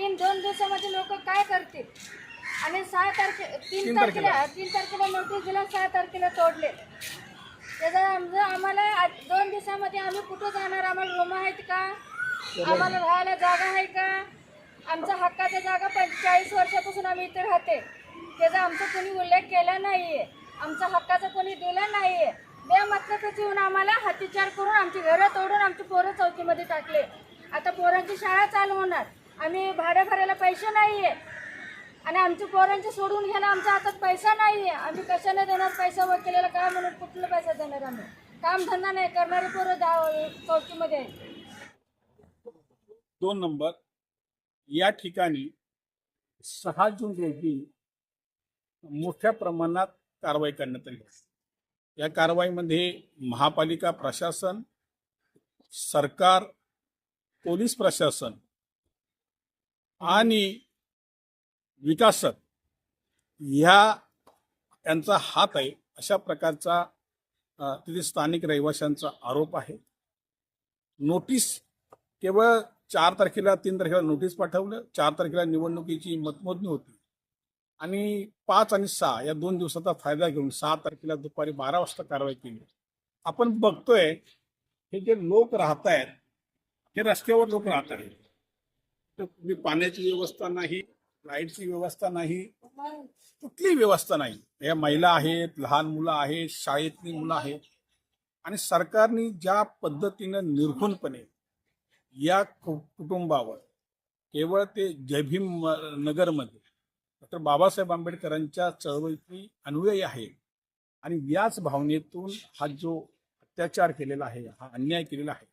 तीन दोन दिवसामध्ये लोक काय करतील? आणि सहा तारखे तीन तारखेला तीन तारखेला नोटीस दिला सहा तारखेला तोडले. त्याचा आम्हाला दोन दिवसामध्ये आम्ही कुठं जाणार? आम्हाला रूम आहेत का? आम्हाला राहायला जागा आहे का? आमचा हक्काचा जागा पंचेचाळीस वर्षापासून आम्ही इथे राहते. त्याचा आमचा कोणी उल्लेख केला नाही आहे आमचा हक्काचा कोणी दिला नाही आहे बेमतलबच येऊन आम्हाला हातीचार करून आमची घरं तोडून आमची पोरं चौकीमध्ये टाकले. आता पोरांची शाळा चालू होणार. आम्ही भाडं भरायला पैसे नाही आहे आणि आमच्या पोरांचे सोडून घ्यायला आमच्या हातात पैसा नाही आहे आम्ही कशाने देणार पैसा वकिलाला? काय म्हणून कुठला पैसा देणार आम्ही? काम धंदा नाही करणारे पोरं दहा चौकीमध्ये. आहे दोन नंबर. या ठिकाणी सहा जून रोजी मोठ्या प्रमाणात कारवाई करण्यात आली. या कारवाईमध्ये महापालिका प्रशासन सरकार पोलीस प्रशासन आणि विकासक ह्या यांचा हात आहे अशा प्रकारचा तिथे स्थानिक रहिवाशांचा आरोप आहे. नोटीस केवळ चार तारखेला तीन तारखेला नोटीस पाठवलं चार तारखेला निवडणुकीची मतमोजणी होती. आणि पाच आणि सहा या दोन दिवसाचा फायदा घेऊन सहा तारखेला दुपारी बारा वाजता कारवाई केली. आपण बघतोय हे जे लोक राहत आहेत हे रस्त्यावर लोक राहत आहेत तुम्ही पाण्याची व्यवस्था नाही लाईटची व्यवस्था नाही कुठली व्यवस्था नाही. या महिला आहेत लहान मुलं आहेत शाळेतली मुलं आहेत. आणि सरकारने ज्या पद्धतीनं निर्घुणपणे या कु- कुटुंबावर केवळ ते जयभीम नगरमध्ये डॉक्टर बाबासाहेब आंबेडकरांच्या चळवळीची अनुयायी आहे आणि याच भावनेतून हा जो अत्याचार केलेला आहे हा अन्याय केलेला आहे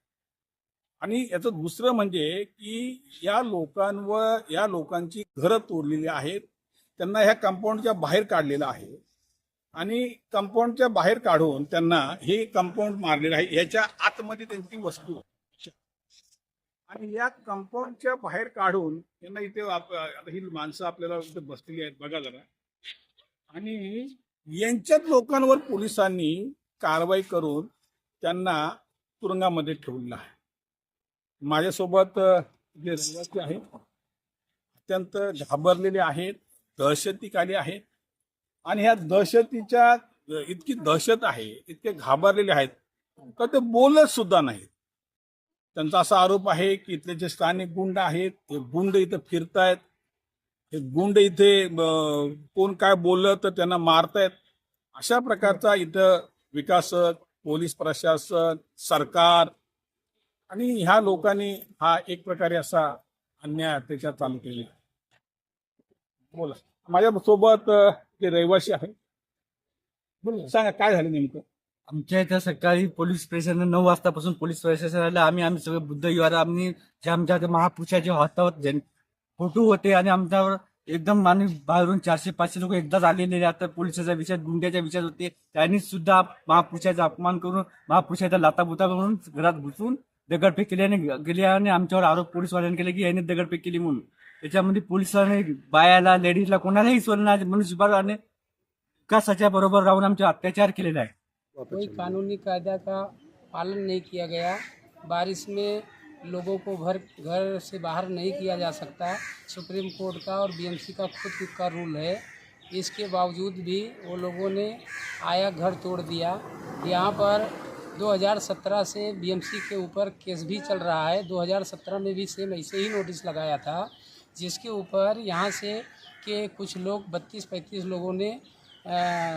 आणि याचं दुसरं म्हणजे की या लोकांवर या लोकांची घरं तोडलेली आहेत. त्यांना ह्या कंपाऊंडच्या बाहेर काढलेलं आहे. आणि कंपाऊंडच्या बाहेर काढून त्यांना हे कंपाऊंड मारलेलं आहे. याच्या आतमध्ये त्यांची वस्तू. आणि या कंपाऊंडच्या बाहेर काढून त्यांना इथे ही माणसं आपल्याला इथे बसलेली आहेत. बघा जरा. आणि यांच्याच लोकांवर पोलिसांनी कारवाई करून त्यांना तुरुंगामध्ये ठेवलेलं आहे. माझ्यासोबत जे रहिवासी आहेत अत्यंत घाबरलेले आहेत दहशतीखाली आहेत आणि ह्या दहशतीच्या इतकी दहशत आहे इतके घाबरलेले आहेत तर ते बोलत सुद्धा नाहीत. त्यांचा असा आरोप आहे की इथले जे स्थानिक गुंड आहेत हे गुंड इथं फिरतायत. हे गुंड इथे कोण काय बोललं तर त्यांना मारतायत. अशा प्रकारचा इथं विकासक पोलीस प्रशासन सरकार आणि ह्या लोकांनी हा एक प्रकारे असा अन्याय अत्याचार चालू केलेला. बोला. माझ्या सोबत जे रहिवासी आहे बोला. सांगा काय झालं नेमकं? आमच्या इथं सकाळी पोलीस स्टेशन नऊ वाजतापासून पोलीस आलं. आम्ही आम्ही सगळे बुद्ध युवा आम्ही जे आमच्या महापुरुषाचे हातावर जे फोटो होते आणि आमच्यावर एकदम आणि बाहेरून चारशे पाचशे लोक एकदाच आलेले आता पोलिसाच्या विषयात गुंड्याच्या विषयात होते. त्यांनी सुद्धा महापुरुषाचा अपमान करून महापुरुषाचा लाताबुता म्हणून घरात घुसून दगडफेक केल्याने गेले आणि आमच्यावर आरोप पोलीसवाल्यांनी केले की यांनी दगडफेक केली म्हणून. त्याच्यामध्ये पोलिसांनी बायाला, लेडीजला कोणालाही सोडणार मनुष्य विभागाने विकासाच्या बरोबर राहून आमचे अत्याचार केलेला आहे कोई कानूनी कायदा का पालन नहीं किया गया? बारिश में लोगों को घर घर से बाहर नहीं किया जा सकता। सुप्रीम कोर्ट का और बीएमसी का खुद का रूल है। इसके बावजूद भी वो लोगों ने आया, घर तोड़ दिया। यहाँ पर 2017 से बीएमसी के ऊपर केस भी चल रहा है। 2017 में भी सेम ऐसे ही नोटिस लगाया था, जिसके ऊपर यहाँ से के कुछ लोग 32-35 लोगों ने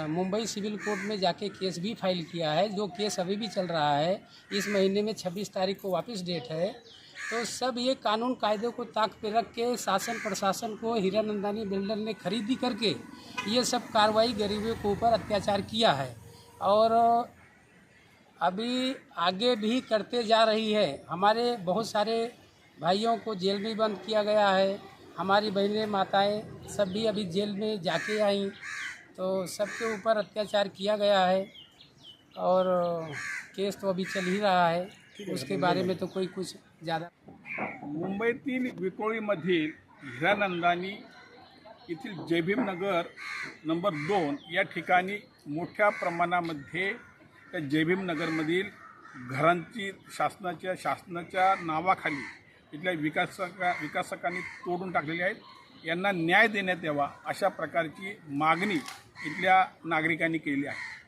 मुंबई सिविल कोर्ट में जाके केस भी फ़ाइल किया है। जो केस अभी भी चल रहा है, इस महीने में 26 तारीख को वापस डेट है। तो सब ये कानून कायदे को ताक पे रख के, शासन प्रशासन को, हीरानंदानी बिल्डर ने खरीदी करके, ये सब कार्रवाई गरीबों के ऊपर अत्याचार किया है। और अभी आगे भी करते जा रही है। हमारे बहुत सारे भाइयों को जेल में बंद किया गया है। हमारी बहनें, माताएँ सब भी अभी जेल में जाके आई। तो सबके ऊपर अत्याचार किया गया है और केस तो अभी चल ही रहा है। उसके बारे में तो कोई कुछ ज़्यादा मुंबई तीन मुंबईतील विकोळीमधील हिरानंदानी जयभीम नगर नंबर दोन या ठिकाणी मोठ्या प्रमाणामध्ये त्या जयभीम नगरमधील घरांची शासनाच्या शासनाच्या नावाखाली इथल्या विकासका विकासकांनी तोडून टाकलेली आहेत. यांना न्याय देण्यात यावा अशा प्रकारची मागणी इथल्या नागरिकांनी केली आहे.